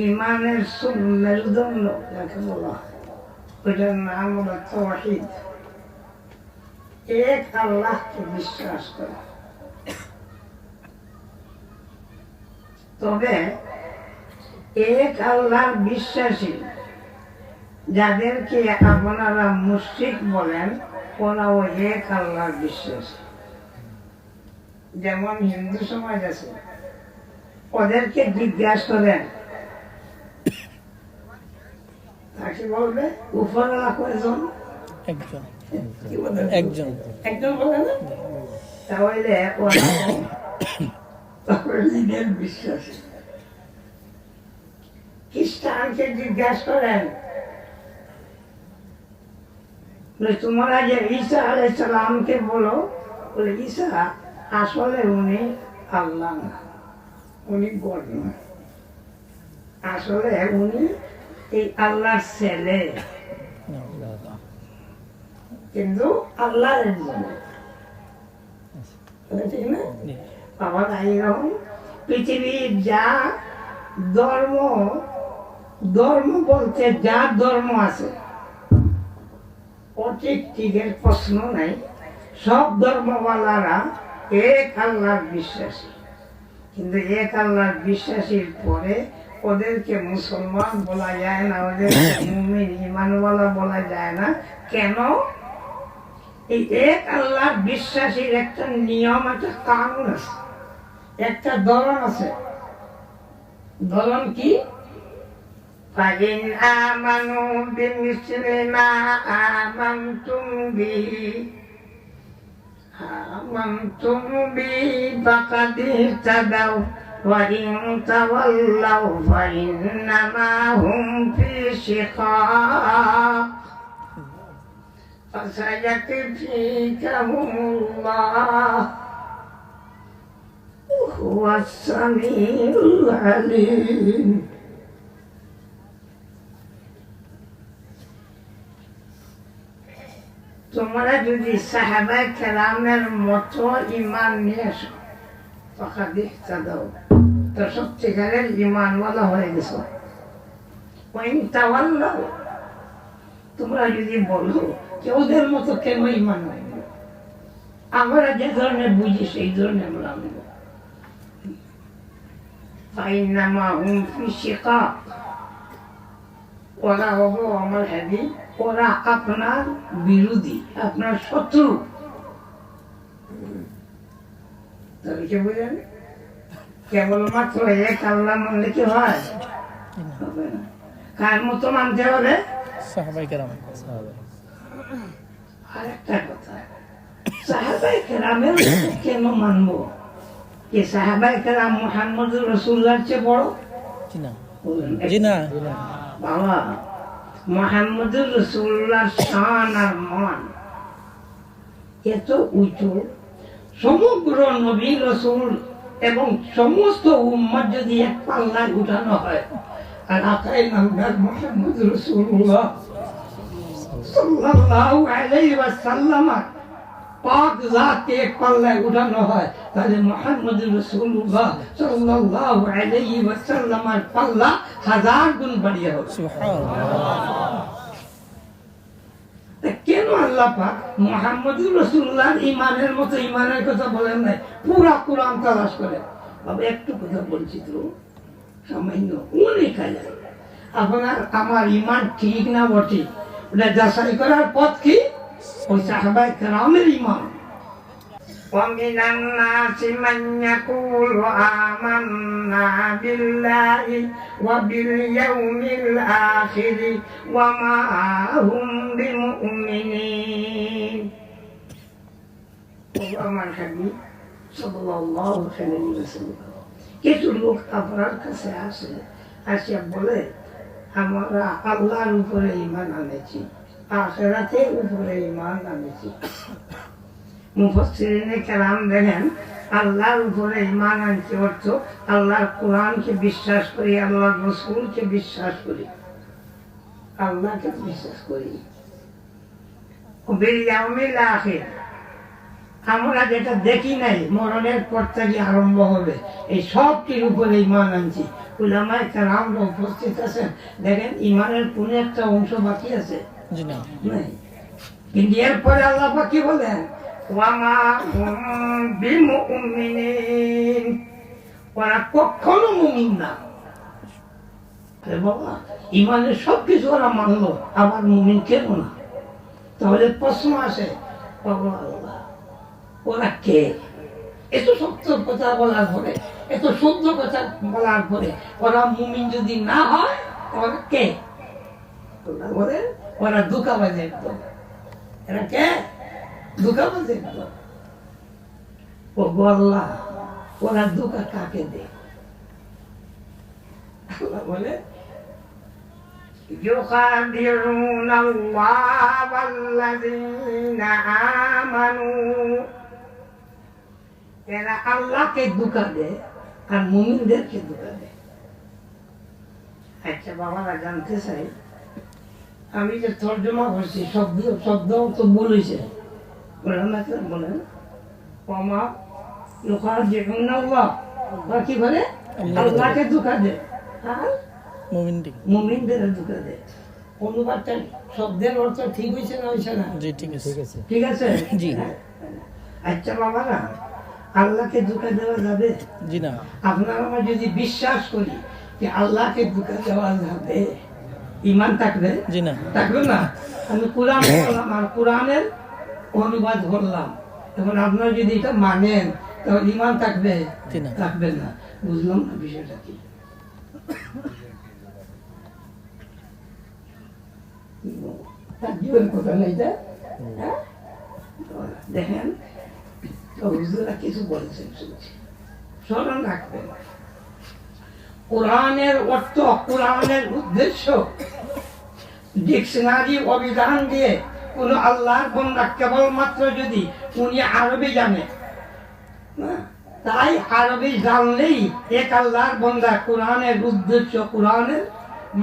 ইমানের সুল মেরুদণ্ড যাকে বলা হয়, ওইটার নাম হলো তহিদ এক আল্লাহকে বিশ্বাস করা। তবে এক আল্লাহর বিশ্বাসী যাদেরকে আপনারা মুশরিক বলেন ওরাও এক আল্লাহর বিশ্বাসী। যেমন হিন্দু সমাজ আছে, ওদেরকে জিজ্ঞাসা করেন তাকে বলবে? উপরওয়ালা কয়জন? একজন। একজন। একজন বলে না? তাহলে তারপরে নিজের বিশ্বাস। খ্রিস্টানকে জিজ্ঞাসা করেন তোমরা যে ঈসা আলাইসালামকে বলো। বলে ঈসা আসলে উনি আল্লাহ না উনি গড না। আসলে উনি এই আল্লাহর ছেলে কিন্তু আল্লাহর ঠিক না জি। আবার এইরকম পৃথিবীর যা ধর্ম ধর্ম বলতে যা ধর্ম আছে প্রশ্ন নাই সব ধর্মওয়ালারা এক আল্লাহর বিশ্বাসী কিন্তু এক আল্লাহর বিশ্বাসীর পরে ওদেরকে মুসলমান বলা যায় না ওদেরকে মুমিন ইমানওয়ালা বলা যায় না কেন এই এক আল্লাহর বিশ্বাসীর একটা নিয়ম একটা কানুন আছে একটা ধরন আছে ধরন কি فإن آمنوا بمثل ما آمنتم به آمنتم به فقد اهتدوا وإن تولوا فإنما هم في شقاق فسيكفيكهم الله وهو السميع العليم তোমরা যদি সাহাবাই কেরামের মতো ইমান নিয়ে আসো তখন দেখতে দাও তো সত্যিকারের ইমানওয়ালা হয়ে গেছো। তোমরা যদি বলো যে ওদের মতো কেন ইমান হয় আমরা যে ধরনের বুঝি, সেই ধরনের আমরা ফাইনামা হুম ফি ওরা হব আমার হ্যাবি ওরা আপনার বিরোধী, আপনার শত্রু। তবে কে বুঝলেন কেবলমাত্র এক আল্লাহ মানলে কি হয়? কার মতো মানতে হবে? আরেকটা কথা সাহাবাই কেরামের কেন মানবো? যে সাহাবাই কেরাম মোহাম্মদ রসুল্লার চেয়ে বড়? বাবা রসুল্লাহ শান আর মান এত উঁচু সমগ্র নবী রসুল এবং সমস্ত উম্মত যদি এক পাল্লায় উঠানো হয়, আর আকাই নামদার মোহাম্মদ রসুল্লাহ পাল্লা হাজার গুণ বাড়িয়ে হবে। কেন মোহাম্মদুর রসুল্লাহ ইমানের মতো ইমানের কথা বলেন নাই? পুরা কোরআন তালাশ করে। বাবা, একটু কথা বলছি তো। সামান্য অনেক হাজার আপনার, আমার ইমান ঠিক না বটে। ওটা যাচাই করার পথ কি? ওই সাহবাই কেরামের ইমান ومن الناس من يقول آمنا بالله وباليوم الآخر وما هم بمؤمنين আমার হাবিব সাল্লাল্লাহু আলাইহি ওয়াসাল্লাম কিছু লোক আপনার কাছে আসে আসে বলে আমরা আল্লাহর উপরে ইমান আনেছি আখেরাতে উপরে ইমান আনেছি মুফসিরিনে কেরাম দেখেন আল্লাহর উপরে ইমান আনতে অর্থ আল্লাহর কোরআনকে বিশ্বাস করি আল্লাহর রসুলকে বিশ্বাস করি। আল্লাহকে বিশ্বাস করি। আমরা যেটা দেখি নাই মরণের পর থেকে আরম্ভ হবে। এই সবটির উপরে ইমান আনছি। উলামায় কারামরা উপস্থিত আছেন। দেখেন ইমানের কোন একটা অংশ বাকি আছে। কিন্তু এরপরে আল্লাহ পাক কি বলেন? ওয়ামা বিমুমিনিন। ওরা কখনো মুমিন না। বাবা ইমানের সব ওরা মানলো, আবার মুমিন কেন না? তাহলে প্রশ্ন আসে ওরা কে? এত সত্য কথা বলার পরে, এত শুদ্ধ কথা বলার পরে, ওরা মুমিন যদি না হয় ওরা কে? ওরা ওরা দুঃখাবাজ একদম। এরা কে? দুঃখাবাজ একদম ও গো আল্লাহ ওরা দুঃখা কাকে দে আল্লাহ বলে يخادعون الله والذين آمنوا এরা আল্লাহকে দুঃখা দেয় আর মুমিনদেরকে দুঃখা দেয় আচ্ছা বাবারা জানতে চাই আমি যে তর্জমা করছি শব্দ শব্দ তো বলেছে বলেন না বলেন কমা লোকার যে আল্লাহ বা কি বলে? আল্লাহকে দুঃখা দেয় আর মুমিনদের। দুঃখা দেয় অনুবাদটা শব্দের অর্থ ঠিক হয়েছে না হয়েছে না? জি ঠিক আছে। ঠিক আছে। জি। আচ্ছা আল্লাহকে দুঃখা দেওয়া যাবে? জি না। আপনার আমার যদি বিশ্বাস করি যে আল্লাহকে দুঃখা দেওয়া যাবে ইমান থাকবে? জি না। থাকবে না? আমি কোরআন আর কোরআনের অনুবাদ করলাম। এখন আপনারা যদি এটা মানেন তাহলে ইমান থাকবে থাকবে না। বুঝলাম না বিষয়টা কি? হ্যাঁ? দেখেন হুজুরা কিছু বলেছেন শুনছি। স্মরণ রাখবেন। কোরআনের অর্থ কোরআনের উদ্দেশ্য ডিকশনারি অভিধান দিয়ে কোন আল্লাহর বন্ধা কেবলমাত্র যদি উনি আরবি জানে। তাই আরবি জানলেই এক আল্লাহর বন্ধা কোরআনের উদ্দেশ্য কোরআনের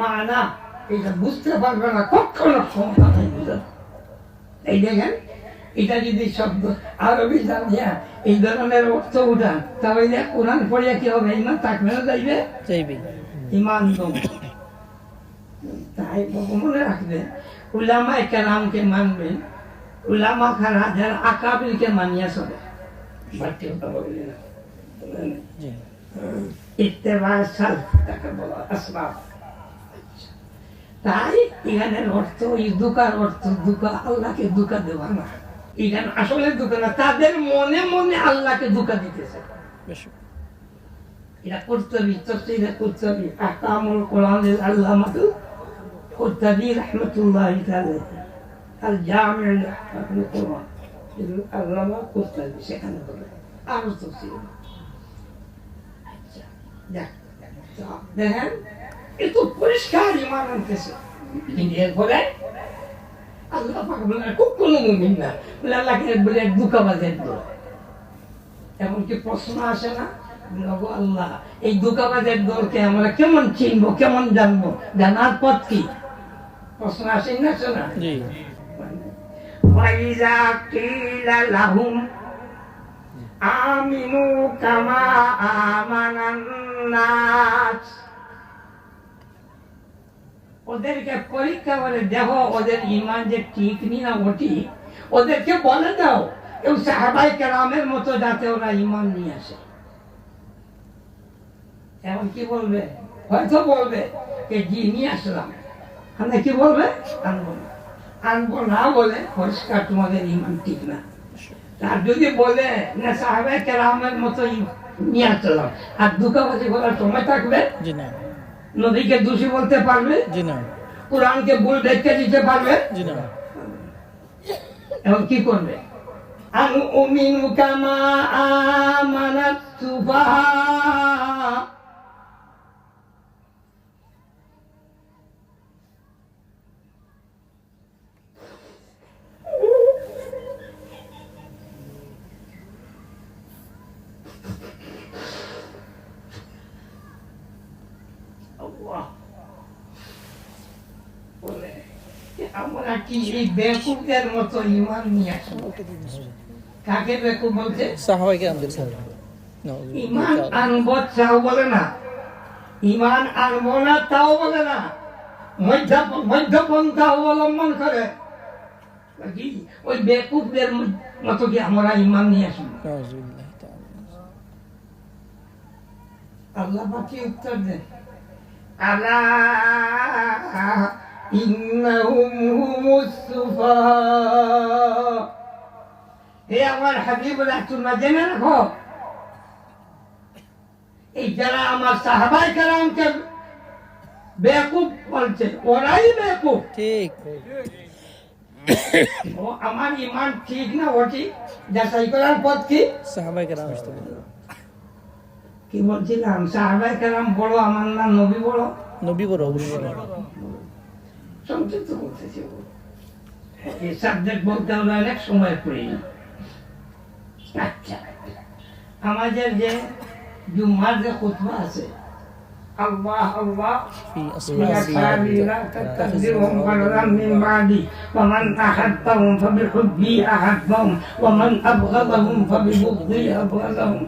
মানা এটা বুঝতে পারবে না কখনো ক্ষমতা নাই এই দেখেন এটা যদি শব্দ আরবি জানিয়া এই ধরনের অর্থ উঠান তাহলে কোরআন পড়িয়া কি হবে? ইমান থাকবে না যাইবে। ইমান দম। তাই মনে রাখবেন কেরামকে মানবেন। উলামা খারা যারা আকাবিলকে মানিয়া চলে। বাড়তি কথা বলবেন না। ইত্তেবা সালফ তাকে বলা আসবাব। তাই এখানের অর্থ এই দুকার অর্থ দুকা আল্লাহকে দুকা দেওয়া না। এখানে আসলে দুকা না তাদের মনে মনে আল্লাহকে দুকা দিতেছে। বেশ। এটা কর্তবি তফসিরে কর্তবি। আহকামুল কোরআনের আল্লামাতু কর্তবি রহমতুল্লাহ তাআলা আল জামিউ লিআহকামিল কোরআন এগুলো আল্লামা সেখানে বলে আরও তফসির আচ্ছা দেখ তো দেখেন এ তো পরিষ্কার ইমান আনতেছে। কিন্তু এরপরে আল্লাহ পাক বলে খুব কোনো মুমিন না। বলে আল্লাহকে বলে দুঃখাবাজের দোষ এমনকি প্রশ্ন আসে না আল্লাহ, এই দুকাবাজের দলকে আমরা কেমন চিনবো, কেমন জানব? জানার পথ কি? প্রশ্ন আসে না আসে না জি وإذا قيل لهم آمنوا كما آمن الناس ওদেরকে পরীক্ষা করে দেখো ওদের ইমান যে ঠিক নি না ওটি ওদেরকে বলে দাও কেউ সাহাবাই কেরামের মতো যাতে ওরা ইমান নিয়ে আসে এখন কি বলবে হয়তো বলবে যে জি নিয়ে আসলাম আমরা কি বলবে? আনব না। আনব না বলে পরিষ্কার তোমাদের ইমান ঠিক না। আর যদি বলে না সাহাবাই কেরামের মতো নিয়ে আসলাম আর দুঃখাবাজি বলার সময় থাকবে? নদীকে দোষী বলতে পারবে? কোরআনকে ভুল দেখতে দিতে পারবে? এখন কি করবে? আনু উমিনু কামা আমানাত সুফাহা আল্লাহ বলে আমরা কি এই বেকুবদের মতো ইমান নিয়ে আসব? কাকে বেকুব বলছে? ইমান আনব চাও বলে না। ইমান আনব না তাও বলে না। মধ্য মধ্যপন্থা অবলম্বন করে। ওই বেকুবদের মতো কি আমরা ইমান নিয়ে আসব? আল্লাহ পাকি উত্তর দেন? আলা ইন্নাহুম হুমুস সুফাহা হে আমার হাবিবুল্লাহ তোমরা জেনে রাখো। এই যারা আমার সাহাবাই কালামকে বেকুব বলছে ওরাই বেকুব ঠিক। ও আমার ইমান ঠিক না ওটি যাচাই করার পথ কি? সাহাবাইকে রাম আসতে কি বলছিলাম? সাহাবাই কালাম বড় আমার না নবী বড়? নবী বড় অবশ্যই। সংযুক্ত করতেছি এই সাবজেক্ট বলতে আমরা অনেক সময় করি না আচ্ছা আমাদের যে জুম্মার যে খুতবা আছে আল্লাহ আল্লাহ في يا أسماء سامي لا تتخذهم غرضا من بعدي ومن أحبهم فبحبي أحبهم ومن أبغضهم فببغضي أبغضهم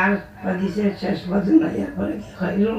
আর হাদিসের শেষ বচন এরপরে কি খাইরুল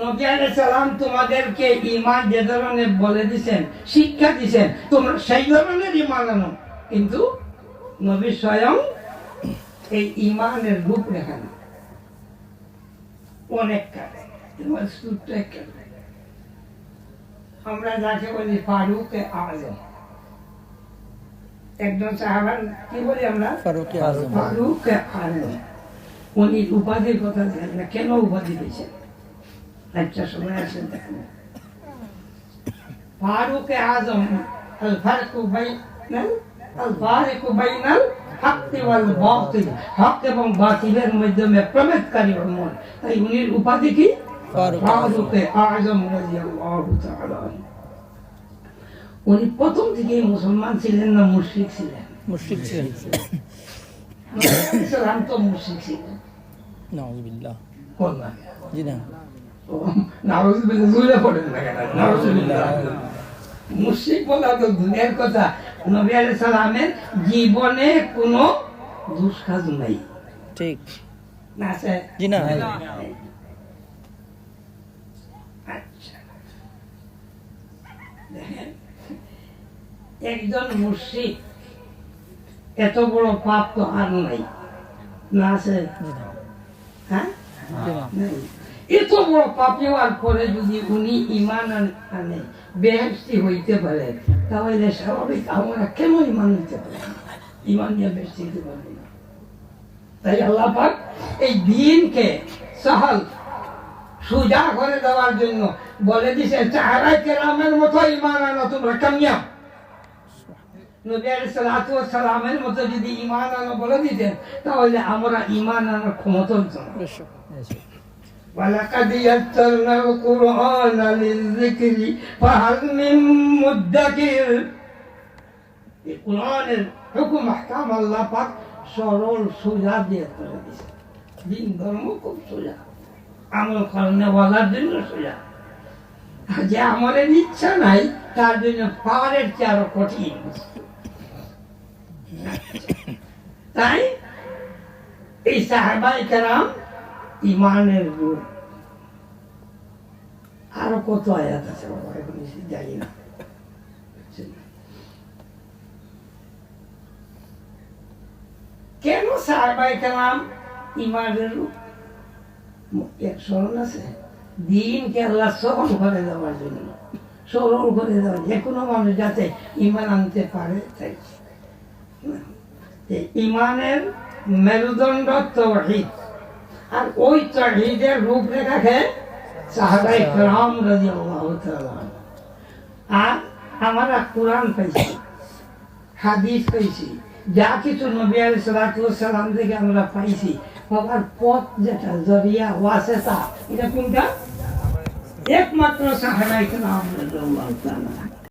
নবী সালাম তোমাদেরকে ইমান যে ধরনের বলে দিছেন শিক্ষা দিছেন তোমরা সেই ধরনের ইমান আনো। কিন্তু নবী স্বয়ং এই ইমানের রূপ রেখা না। অনেক কালে তোমার সূত্রে কালে আমরা যাকে বলি ফারুক আজম। একজন সাহাবান কি বলি আমরা? ফারুক আজম। ফারুক আজম। উনি উপাধির কথা জানেন না। কেন উপাধি দিয়েছেন? একটা সময় দেখেন ফারুক আজম আল ফারকু বাইনাল আল ফারিকু বাইনাল হাক্কি ওয়াল বাতিল হক এবং বাতিলের মাধ্যমে প্রভেদকারী মন তাই উনির উপাধি কি ফারুক আজম রাদিয়াল্লাহু তাআলা উনি প্রথম থেকেই মুসলমান ছিলেন না মুশরিক ছিলেন মুশরিক ছিলেন ইসলাম তো মুশরিক ছিলেন নাউজুবিল্লাহ জি না পড়েন না কেন? বলা তো দুনিয়ার কথা। নবী আলাইহিস সালামের জীবনে কোনো দুষ্কাজ নাই। ঠিক। না স্যার জি না। আচ্ছা। একজন মুশরিক এত বড় পাপ তো আর নাই। না আছে? হ্যাঁ। এত বড় পাপি হওয়ার পরে যদি উনি ইমান আনে বেহেস্তি হইতে পারে। তাহলে স্বাভাবিক আমরা কেন ইমান নিতে পারি? ইমান নিয়ে বেহেস্তি হইতে পারব না। তাই আল্লাহ পাক এই দিনকে সহল সুজা করে দেওয়ার জন্য বলে দিছে চাহারাই কেরামের মতো ইমান আনো তোমরা কামিয়াব নবী মতো যদি ইমান আনো বলে দিতেন, তাহলে আমরা ইমান আনার ক্ষমতা হতো না। ولقد يسرنا القرآن للذكر فهل من مدكر এই কোরআনের হুকুম আহকাম আল্লাহ পাক সরল সোজা দিয়ে করে দিছে দিন ধর্ম খুব সোজা আমল করেওয়ালার জন্য সোজা আর যে আমলের ইচ্ছা নাই তার জন্য পাওয়ারের চেয়ে আরো কঠিন তাই এই সাহাবাই কারাম ইমানের রূপ। আরও কত আয়াত আছে বাবা এখন জানি না। কেন সাহাবাই কালাম ইমানের এক স্মরণ আছে? আল্লাহ সহল করে দেওয়ার জন্য সরল করে দেওয়া যে কোনো মানুষ যাতে ইমান আনতে পারে, তাই। ইমানের মেরুদণ্ড তৌহিদ। আর ওই তৌহিদের রূপরেখাকে সাহাবাই کرام রাদিয়াল্লাহু তাআলা আনহু। আর আমরা কোরআন পাইছি হাদিস কইছি যা কিছু নবী আলাইহিস সালাতু সালাম থেকে আমরা পাইছি বাবার পথ যেটা জরিয়া ওয়াসেতা এটা কোনটা একমাত্র সাহাবাই কেরাম রাদিয়াল্লাহু তাআলা